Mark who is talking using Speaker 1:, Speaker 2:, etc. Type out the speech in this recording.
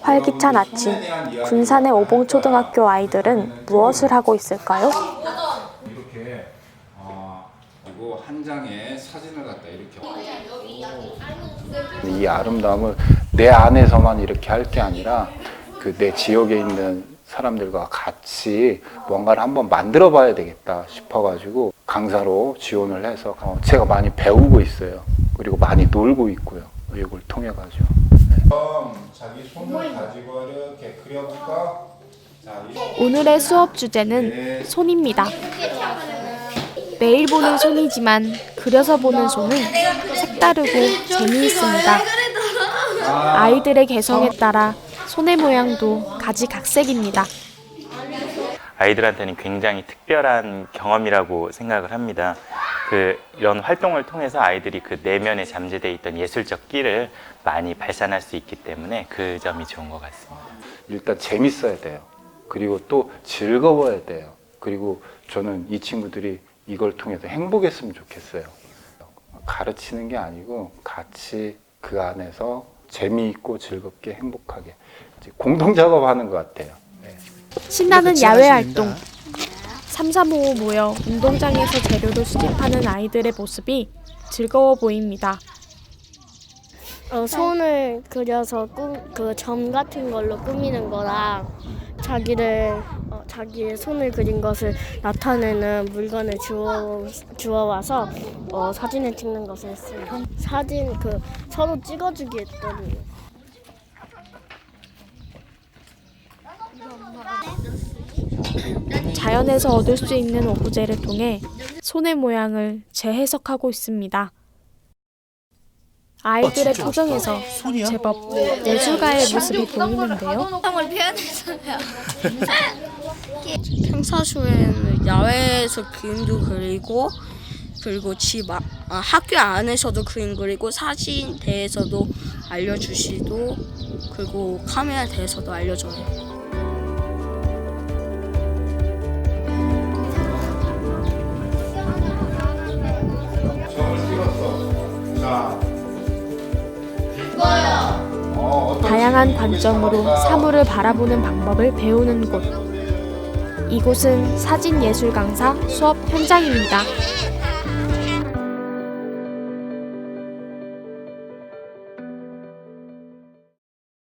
Speaker 1: 활기찬 아침, 군산의 오봉초등학교 아이들은 무엇을 하고 있을까요?
Speaker 2: 이렇게 어, 그리고 한 장의 사진을 갖다 이렇게
Speaker 3: 이 아름다움을 내 안에서만 이렇게 할 게 아니라 그 내 지역에 있는 사람들과 같이 뭔가를 한번 만들어 봐야 되겠다 싶어가지고 강사로 지원을 해서 어, 제가 많이 배우고 있어요. 그리고 많이 놀고 있고요. 이걸 통해 가지고.
Speaker 2: 그럼 자기 손을 가지고 이렇게 그려볼까? 자, 이
Speaker 1: 오늘의 수업 주제는 손입니다. 매일 보는 손이지만 그려서 보는 손은 색다르고 재미있습니다. 아이들의 개성에 따라 손의 모양도 가지각색입니다.
Speaker 4: 아이들한테는 굉장히 특별한 경험이라고 생각을 합니다. 그 이런 활동을 통해서 아이들이 그 내면에 잠재되어 있던 예술적 끼를 많이 발산할 수 있기 때문에 그 점이 좋은 것 같습니다.
Speaker 3: 일단 재밌어야 돼요. 그리고 또 즐거워야 돼요. 그리고 저는 이 친구들이 이걸 통해서 행복했으면 좋겠어요. 가르치는 게 아니고 같이 그 안에서 재미있고 즐겁게 행복하게 공동 작업하는 것 같아요. 네.
Speaker 1: 신나는 야외 활동. 삼삼오오 모여 운동장에서 재료를 수집하는 아이들의 모습이 즐거워 보입니다.
Speaker 5: 어, 손을 그려서 그 점 같은 걸로 꾸미는 거랑 자기를 어, 자기의 손을 그린 것을 나타내는 물건을 주워 주워 와서 어, 사진을 찍는 것을 했어요. 사진 그 서로 찍어주기 했더니
Speaker 1: 자연에서 얻을 수 있는 오브제를 통해 손의 모양을 재해석하고 있습니다. 아이들의 표정에서 제법 예술가의 모습이 보이는데요.
Speaker 6: 평사쇼에는 야외에서 그림도 그리고 그리고 집 아, 아, 학교 안에서도 그림 그리고 사진 대해서도 알려주시고 그리고 카메라 대해서도 알려줘요.
Speaker 1: 다양한 관점으로 사물을 바라보는 방법을 배우는 곳. 이곳은 사진 예술 강사 수업 현장입니다.